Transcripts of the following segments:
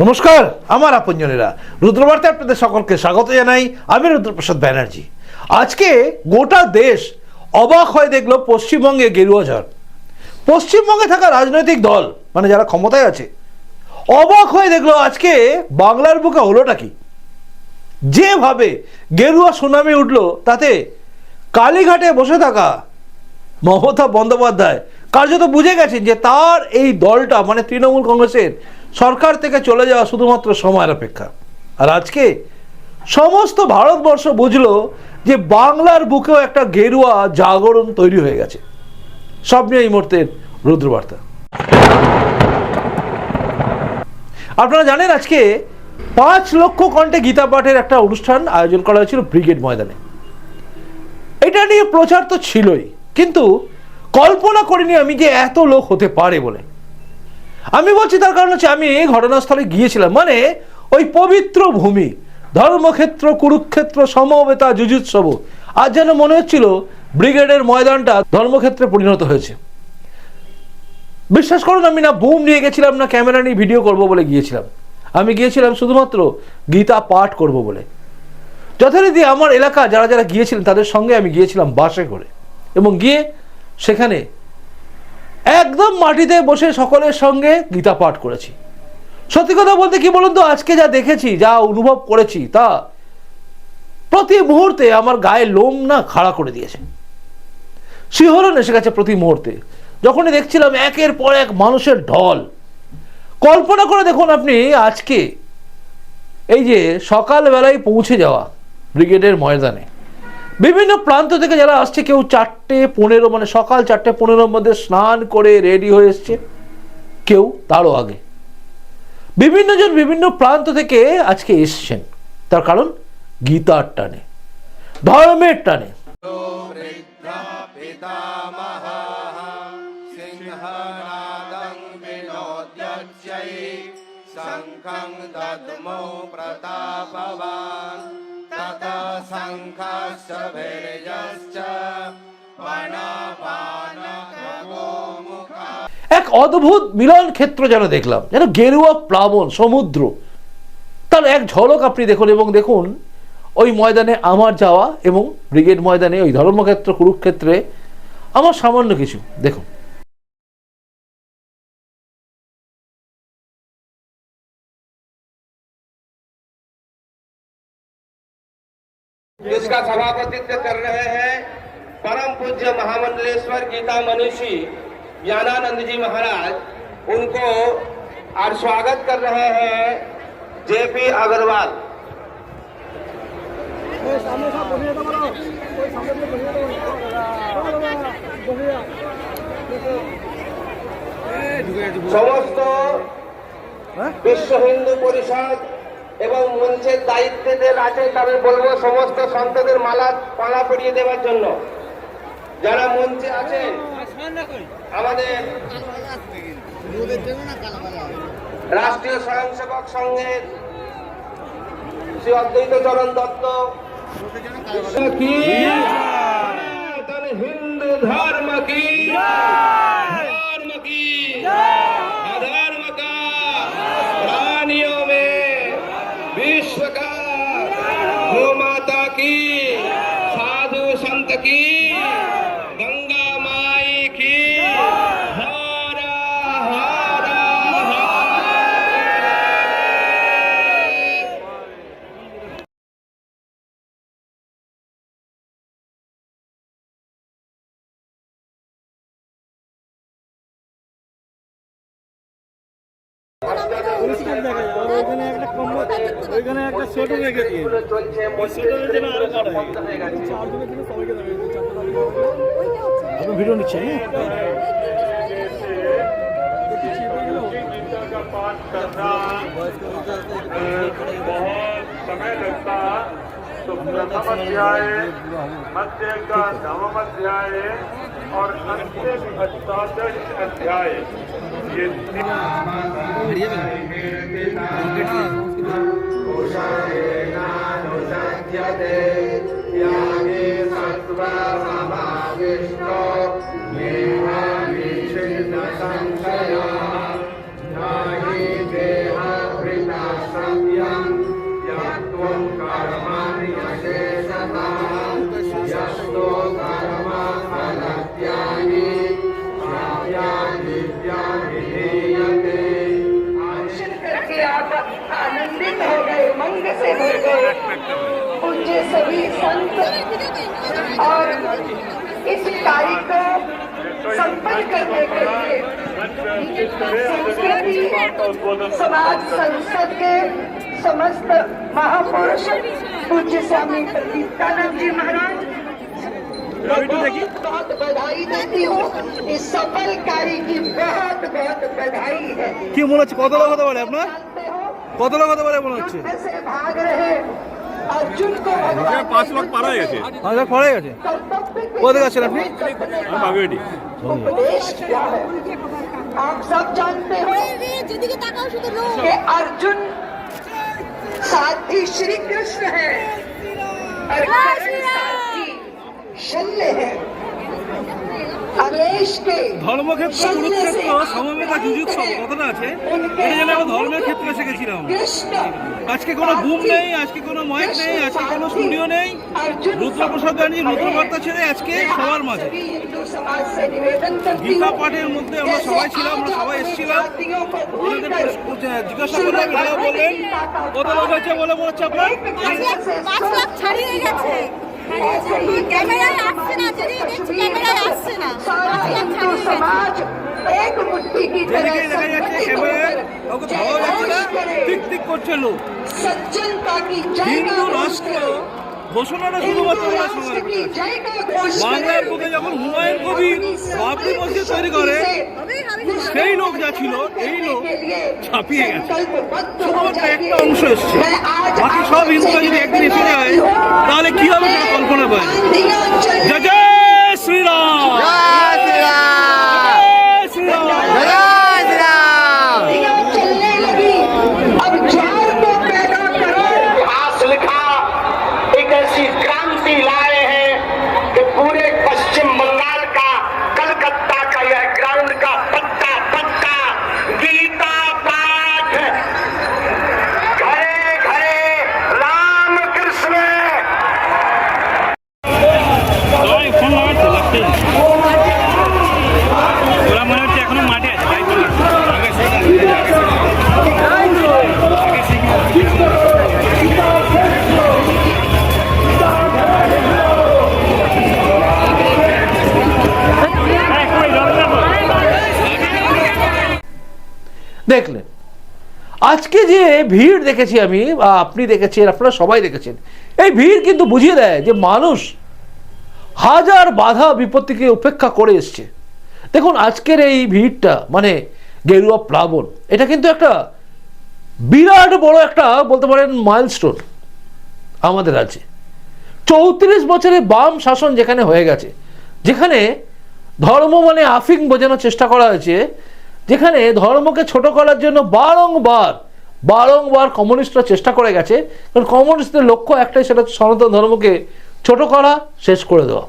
নমস্কার, আমার আপনজনেরা। রুদ্রবার্তে আপনাদের সকলকে স্বাগত জানাই। আমি রুদ্রপ্রসাদ ব্যানার্জি। আজকে গোটা দেশ অবাক হয়ে দেখল পশ্চিমবঙ্গে গেরুয়া ঝড়। পশ্চিমবঙ্গে থাকা রাজনৈতিক দল মানে যারা ক্ষমতায় আছে, অবাক হয়ে দেখল আজকে বাংলার বুকে হলোটা কি? যেভাবে গেরুয়া সুনামি উঠল, তাতে কালীঘাটে বসে থাকা মমতা বন্দ্যোপাধ্যায় কার্যত বুঝে গেছেন যে তার এই দলটা মানে তৃণমূল কংগ্রেসের সরকার থেকে চলে যাওয়া শুধুমাত্র সময়ের অপেক্ষা। আর আজকে সমস্ত ভারতবর্ষ বুঝলো যে বাংলার বুকেও একটা গেরুয়া জাগরণ তৈরি হয়ে গেছে। সব নিয়ে এই মুহূর্তের রুদ্রবার্তা। আপনারা জানেন আজকে পাঁচ লক্ষ কণ্ঠে গীতা পাঠের একটা অনুষ্ঠান আয়োজন করা হয়েছিল ব্রিগেড ময়দানে। এটা নিয়ে প্রচার তো ছিলই, কিন্তু কল্পনা করিনি আমি যে এত লোক হতে পারে বলে। আমি বলছি তার কারণ হচ্ছে আমি ঘটনাস্থলে গিয়েছিলাম। মানে ওই পবিত্র ভূমি, ধর্মক্ষেত্র, কুরুক্ষেত্র, সমবেতা যুজুৎসব আজ যেন মনে হচ্ছিল ব্রিগেডের ময়দানটা ধর্মক্ষেত্রে পরিণত হয়েছে। বিশ্বাস করুন, আমি না বুম নিয়ে গেছিলাম, না ক্যামেরা নিয়ে ভিডিও করব বলে গিয়েছিলাম। আমি গিয়েছিলাম শুধুমাত্র গীতা পাঠ করব বলে। যথারীতি আমার এলাকা যারা যারা গিয়েছিলেন, তাদের সঙ্গে আমি গিয়েছিলাম বাসে করে। এবং গিয়ে সেখানে একদম মাটিতে বসে সকলের সঙ্গে গীতা পাঠ করেছি। সত্যি কথা বলতে কি বলুন তো, আজকে যা দেখেছি, যা অনুভব করেছি, তা প্রতি মুহূর্তে আমার গায়ে লোম না খাড়া করে দিয়েছে। শিহরণ এসে গেছে প্রতি মুহূর্তে। যখনই দেখছিলাম একের পর এক মানুষের ঢল। কল্পনা করে দেখুন আপনি, আজকে এই যে সকালবেলায় পৌঁছে যাওয়া ব্রিগেডের ময়দানে বিভিন্ন প্রান্ত থেকে যারা আসছে, কেউ চারটে পনেরো মানে সকাল চারটে পনেরোর মধ্যে স্নান করে রেডি হয়ে এসছে। কেউ তারও আগে। বিভিন্নজন বিভিন্ন প্রান্ত থেকে আজকে এসছেন। তার কারণ গীতার টানে, ধর্মের টানে। প্রতাপবান এক অদ্ভুত মিলন ক্ষেত্র যেন দেখলাম, যেন গেরুয়া, প্লাবন, সমুদ্র। তার এক ঝলক আপনি দেখুন এবং দেখুন, ওই ময়দানে আমার যাওয়া এবং ব্রিগেড ময়দানে ওই ধর্মক্ষেত্র, কুরুক্ষেত্রে আমার সামান্য কিছু। দেখুন। जिसका सभापतित्व कर रहे हैं परम पूज्य महामंडलेश्वर गीता मनीषी ज्ञानानंद जी महाराज उनको आज स्वागत कर रहे हैं जेपी अग्रवाल সমস্ত বিশ্ব হিন্দু পরিষদ এবং মঞ্চের দায়িত্বদের আছে তাদের বলব সমস্ত সন্তদের মালা মালা পরিয়ে দেওয়ার জন্য। যারা মঞ্চে আছেন আমাদের রাষ্ট্রীয় স্বয়ংসেবক সংঘের শ্রী অদ্বৈত চরণ দত্ত। হিন্দু ধর্ম কি? ওইখানে একটা সোয়েটার রেখে দিয়ে চলছে ওই সোয়েটারের জন্য আরো বড় হয়ে গেছে চারজনের জন্য সবাইকে দেবে চারটে আপনি ভিডিও নিচ্ছেন না? गीता का पाठ करना बहुत समय लगता तो प्रथम अध्याय मध्य का नवम अध्याय और अंतिम अष्टादश अध्याय ये तीन कुशलेनानुसज्यते यागे सत्त्वमहाविष्णो से भर गए पूज्य सभी संत और इस कार्य को संपन्न करने के लिए संस्कृति समाज संसद के समस्त महापुरुष पूज्य स्वामी प्रदीप्तानंद जी महाराज बहुत बहुत बधाई देती हूँ इस सफल कार्य की बहुत बहुत बधाई है কি মনে হচ্ছে কত লোক হতে পারে আপনার जानते हो কত লোক হতে পারে মনে হচ্ছে युद्ध से भाग रहे अर्जुन को भगवान পাঁচ লাখ পারা গেছে পাঁচ লাখ পড়ে গেছে कर्तव्य के কোথায় আছেন আপনি? আমি বাগুয়েটি उपदेश क्या है आप सब जानते हो যেদিকে তাকাও শুধু লোক कि अर्जुन साथी श्री कृष्ण है और जय कर्ण श्री राम। साथी शल्य है अवेश के ধর্মক্ষেত্র কুরুক্ষেত্র সমবেতা যুযুৎস কথাটা আছে। এটা যেন ধর্মের ক্ষেত্রে এসে গেছিলাম। আজকে কোনো বুম নেই আজকে কোনো মাইক নেই আজকে কোনো স্টুডিও নেই। রুদ্রপ্রসাদ ব্যানার্জি রুদ্রবার্তা ছেড়ে আজকে সবার মাঝে। গীতা পাঠের মধ্যে আমরা সবাই ছিলাম সবাই এসেছিলাম। জিজ্ঞাসা করলাম বললেন বলে মনে হচ্ছে আপনার? ক্যামেরায় আসছে না যদি দেখছি ক্যামেরায় আসছে না। ঘোষণাটা শুধুমাত্র বাংলার যখন হুমায়ুন কবি বাবরি মসজিদ তৈরি করে সেই লোক যা ছিল এই লোক ছাপিয়ে গেছে। শুধুমাত্র একটা অংশ এসছে। বাকি সব হিন্দুরা যদি একদিন এসে যায় তাহলে কি হবে সেটা কল্পনা করে জয় শ্রীরাম। ভিড় দেখেছি আমি, বা আপনি দেখেছেন, আপনারা সবাই দেখেছেন। এই ভিড় কিন্তু বুঝিয়ে দেয় যে মানুষ হাজার বাধা বিপত্তিকে উপেক্ষা করে এসছে। দেখুন, আজকের এই ভিড়টা মানে গেরুয়া প্লাবন, এটা কিন্তু একটা বিরাট বড় একটা বলতে পারেন মাইলস্টোন আমাদের রাজ্যে। চৌত্রিশ বছরে বাম শাসন যেখানে হয়ে গেছে, যেখানে ধর্ম মানে আফিং বোঝানোর চেষ্টা করা হয়েছে, যেখানে ধর্মকে ছোট করার জন্য বারংবার বারংবার কমিউনিস্টরা চেষ্টা করে গেছে, কারণ কমিউনিস্টদের লক্ষ্য একটাই, সেটা সনাতন ধর্মকে ছোট করা, শেষ করে দেওয়া।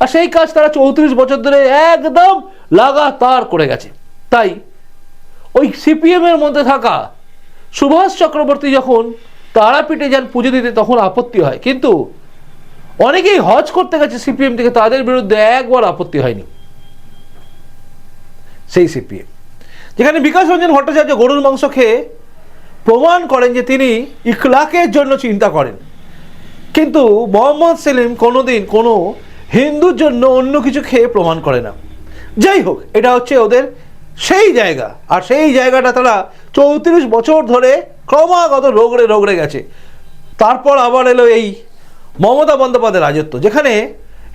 আর সেই কাজ তারা চৌত্রিশ বছর ধরে একদম লাগাতার করে গেছে। তাই ওই সিপিএম এর মধ্যে থাকা সুভাষ চক্রবর্তী যখন তারাপীঠে যান পুজো দিতে, তখন আপত্তি হয়। কিন্তু অনেকেই হজ করতে গেছে সিপিএম থেকে, তাদের বিরুদ্ধে একবার আপত্তি হয়নি। সেই সিপিএম। যেখানে বিকাশ রঞ্জন ভট্টাচার্য গরুর মাংস খেয়ে প্রমাণ করেন যে তিনি ইখলাকের জন্য চিন্তা করেন। কিন্তু মোহাম্মদ সেলিম কোনোদিন কোনো হিন্দুর জন্য অন্য কিছু খেয়ে প্রমাণ করে না। যাই হোক, এটা হচ্ছে ওদের সেই জায়গা। আর সেই জায়গাটা তারা চৌত্রিশ বছর ধরে ক্রমাগত রোগড়ে রোগড়ে গেছে। তারপর আবার এলো এই মমতা বন্দ্যোপাধ্যায়ের রাজত্ব, যেখানে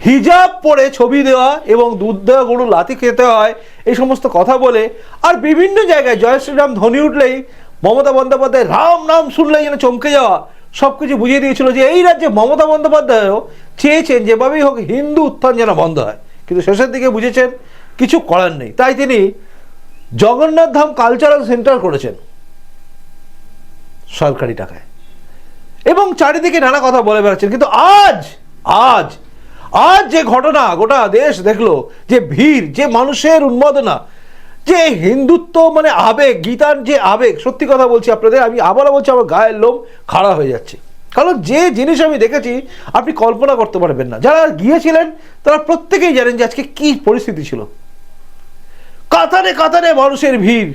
হিজাব পরে ছবি দেওয়া এবং দুধ দেওয়া গরু লাতি খেতে হয়, এই সমস্ত কথা বলে, আর বিভিন্ন জায়গায় জয় শ্রীরাম ধ্বনি উঠলেই মমতা বন্দ্যোপাধ্যায় রাম নাম শুনলেই যেন চমকে যাওয়া। সব কিছু বুঝিয়ে দিয়েছিল যে এই রাজ্যে মমতা বন্দ্যোপাধ্যায়ও চেয়েছেন যেভাবেই হোক হিন্দু উত্থান যেন বন্ধ হয়। কিন্তু শেষের দিকে বুঝেছেন কিছু করার নেই। তাই তিনি জগন্নাথ ধাম কালচারাল সেন্টার করেছেন সরকারি টাকায়। এবং চারিদিকে নানা কথা বলে বেড়াচ্ছেন। কিন্তু আজ আজ আজ যে ঘটনা গোটা দেশ দেখল, যে ভিড়, যে মানুষের উন্মাদনা যে হিন্দুত্ব মানে আবেগ, গীতার যে আবেগ, সত্যি কথা বলছি আপনাদের, আমি আবারও বলছি, আমার গায়ের লোম খাড়া হয়ে যাচ্ছে। কারণ যে জিনিস আমি দেখেছি, আপনি কল্পনা করতে পারবেন না। যারা গিয়েছিলেন, তারা প্রত্যেকেই জানেন যে আজকে কি পরিস্থিতি ছিল। কাতারে কাতারে মানুষের ভিড়।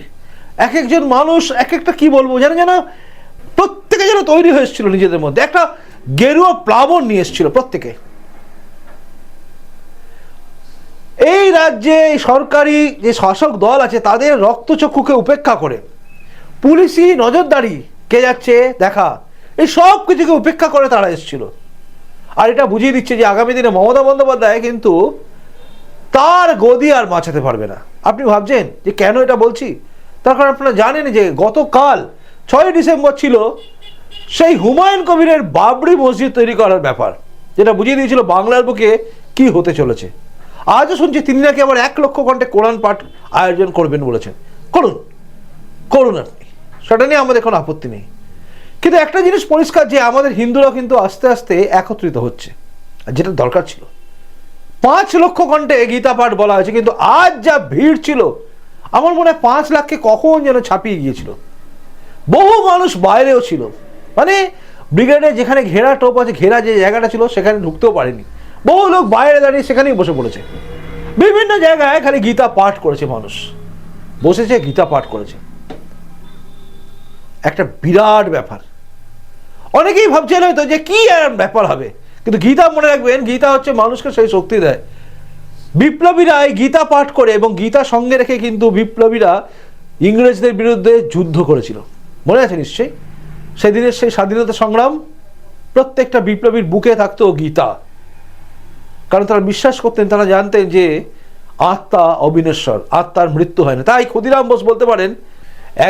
এক একজন মানুষ, এক একটা কি বলব, জানেন যেন প্রত্যেকে যেন তৈরি হয়েছিল নিজেদের মধ্যে। একটা গেরুয়া প্লাবন নিয়ে এসেছিল প্রত্যেকে। এই রাজ্যে সরকারি যে শাসক দল আছে, তাদের রক্তচক্ষুকে উপেক্ষা করে। পুলিশি নজরদারি, কে যাচ্ছে দেখা। এই সব কিছুকে উপেক্ষা করে তারা এসেছিল। আর এটা বুঝিয়ে দিচ্ছে যে আগামী দিনে মমতা বন্দ্যোপাধ্যায় কিন্তু তার গদি আর বাঁচাতে পারবে না। আপনি ভাবছেন যে কেন এটা বলছি? তার কারণ আপনারা জানেন যে গতকাল ছয় ডিসেম্বর ছিল সেই হুমায়ুন কবিরের বাবরি মসজিদ তৈরি করার ব্যাপার। যেটা বুঝিয়ে দিয়েছিল বাংলার বুকে কি হতে চলেছে। আজও শুনছি তিনি নাকি আবার এক লক্ষ ঘন্টে কোরআন পাঠ আয়োজন করবেন বলেছেন। করুন করুন আপনি। সেটা নিয়ে আমাদের কোনো আপত্তি নেই। কিন্তু একটা জিনিস পরিষ্কার যে আমাদের হিন্দুরা কিন্তু আস্তে আস্তে একত্রিত হচ্ছে যেটা দরকার ছিল। পাঁচ লক্ষ ঘন্টে গীতা পাঠ বলা হয়েছে, কিন্তু আজ যা ভিড় ছিল, আমার মনে হয় পাঁচ লাখকে কখন যেন ছাপিয়ে গিয়েছিল। বহু মানুষ বাইরেও ছিল। মানে ব্রিগেডে যেখানে ঘেরা টোপ আছে, ঘেরা যে জায়গাটা ছিল, সেখানে ঢুকতেও পারেনি। বহু লোক বাইরে দাঁড়িয়ে সেখানেই বসে পড়েছে। বিভিন্ন জায়গায় খালি গীতা পাঠ করেছে মানুষ। বসেছে, গীতা পাঠ করেছে। একটা বিরাট ব্যাপার। অনেকেই ভাবছেন হয়তো যে কি ব্যাপার হবে? কিন্তু গীতা মনে রাখবেন, গীতা হচ্ছে মানুষকে সেই শক্তি দেয়। বিপ্লবীরা এই গীতা পাঠ করে এবং গীতা সঙ্গে রেখে কিন্তু বিপ্লবীরা ইংরেজদের বিরুদ্ধে যুদ্ধ করেছিল। মনে আছে নিশ্চয়ই? সেদিনের সেই স্বাধীনতা সংগ্রাম, প্রত্যেকটা বিপ্লবীর বুকে থাকতো গীতা। কারণ তারা বিশ্বাস করতেন, তারা জানতেন যে আত্মা অবিনশ্বর, আত্মার মৃত্যু হয় না। তাই ক্ষুদিরাম বোস বলতে পারেন,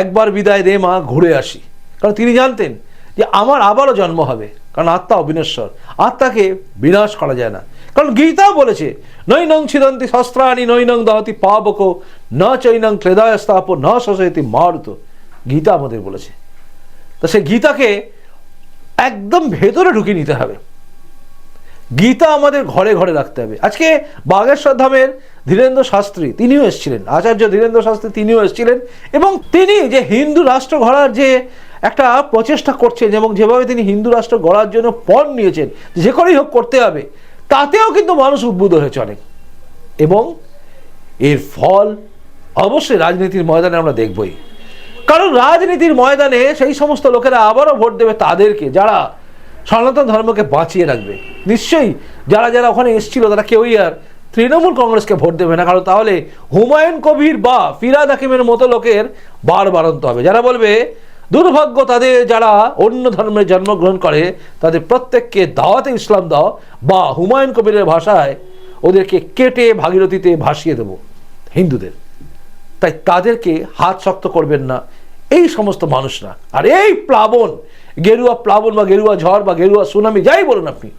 একবার বিদায় দে মা, ঘুরে আসি। কারণ তিনি জানতেন যে আমার আবারও জন্ম হবে, কারণ আত্মা অবিনশ্বর। আত্মাকে বিনাশ করা যায় না। কারণ গীতা বলেছে, নৈনং ছিদন্তি শস্ত্রাণি, নৈনং দহতি পাবক, ন চৈনং ক্লেদায় স্থাপ ন শসয়তি মারুত। গীতা আমাদের বলেছে। তো সেই গীতাকে একদম ভেতরে ঢুকিয়ে নিতে হবে। গীতা আমাদের ঘরে ঘরে রাখতে হবে। আজকে বাগেশ্বর ধামের ধীরেন্দ্র শাস্ত্রী, তিনিও এসেছিলেন। আচার্য ধীরেন্দ্র শাস্ত্রী তিনিও এসেছিলেন এবং তিনি যে হিন্দু রাষ্ট্র গড়ার যে একটা প্রচেষ্টা করছেন এবং যেভাবে তিনি হিন্দু রাষ্ট্র গড়ার জন্য পণ নিয়েছেন, যে করেই হোক করতে হবে, তাতেও কিন্তু মানুষ উদ্বুদ্ধ হয়েছে অনেক। এবং এর ফল অবশ্যই রাজনীতির ময়দানে আমরা দেখবই। কারণ রাজনীতির ময়দানে সেই সমস্ত লোকেরা আবারও ভোট দেবে তাদেরকে, যারা সনাতন ধর্মকে বাঁচিয়ে রাখবে। নিশ্চয়ই যারা যারা ওখানে এসেছিল, তারা কেউই আর তৃণমূল কংগ্রেসকে ভোট দেবে না, কারণ তাহলে হুমায়ুন কবির বা ফিরাদ হাকিমের মতো লোকের বার বাড়ন্ত হবে। যারা বলবে, দুর্ভাগ্য তাদের যারা অন্য ধর্মে জন্মগ্রহণ করে, তাদের প্রত্যেককে দাওয়াতে ইসলাম দাও বা হুমায়ুন কবিরের ভাষায় ওদেরকে কেটে ভাগীরথীতে ভাসিয়ে দেবো। হিন্দুদের। তাই তাদেরকে হাত শক্ত করবেন না। এই সমস্ত মানুষরা। আর এই প্লাবন গেরুয়া প্লাবন বা গেরুয়া ঝড় বা গেরুয়া সুনামি যাই বলুন আপনি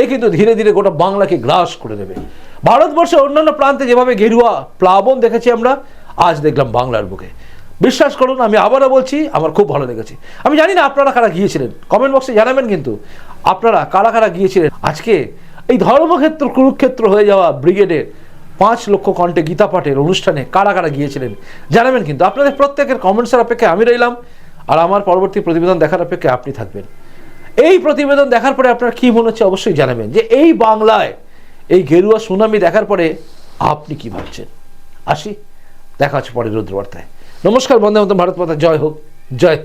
এই কিন্তু ধীরে ধীরে গোটা বাংলাকে গ্রাস করে দেবে। ভারতবর্ষের অন্যান্য প্রান্তে যেভাবে গেরুয়া প্লাবন দেখেছি আমরা, আজ দেখলাম বাংলার বুকে। বিশ্বাস করুন, আমি আবারও বলছি, আমার খুব ভালো লেগেছে। আমি জানি না আপনারা কারা গিয়েছিলেন কমেন্ট বক্সে জানাবেন কিন্তু, আপনারা কারা কারা গিয়েছিলেন? আজকে এই ধর্মক্ষেত্র, কুরুক্ষেত্র হয়ে যাওয়া ব্রিগেডের পাঁচ লক্ষ কণ্ঠে গীতা পাঠের অনুষ্ঠানে কারা কারা গিয়েছিলেন, জানাবেন কিন্তু। আপনাদের প্রত্যেকের কমেন্টসের অপেক্ষায় আমি রইলাম। আর আমার পরবর্তী প্রতিবেদন দেখার অপেক্ষা আপনি থাকবেন। এই প্রতিবেদন দেখার পরে আপনার কি মনে হচ্ছে অবশ্যই জানাবেন যে এই বাংলায় এই গেরুয়া সুনামি দেখার পরে আপনি কি ভাবছেন? আসি, দেখা হচ্ছে পরে রুদ্রবার্তায়। নমস্কার বন্ধু মতো ভারত মাতা, জয় হোক, জয়।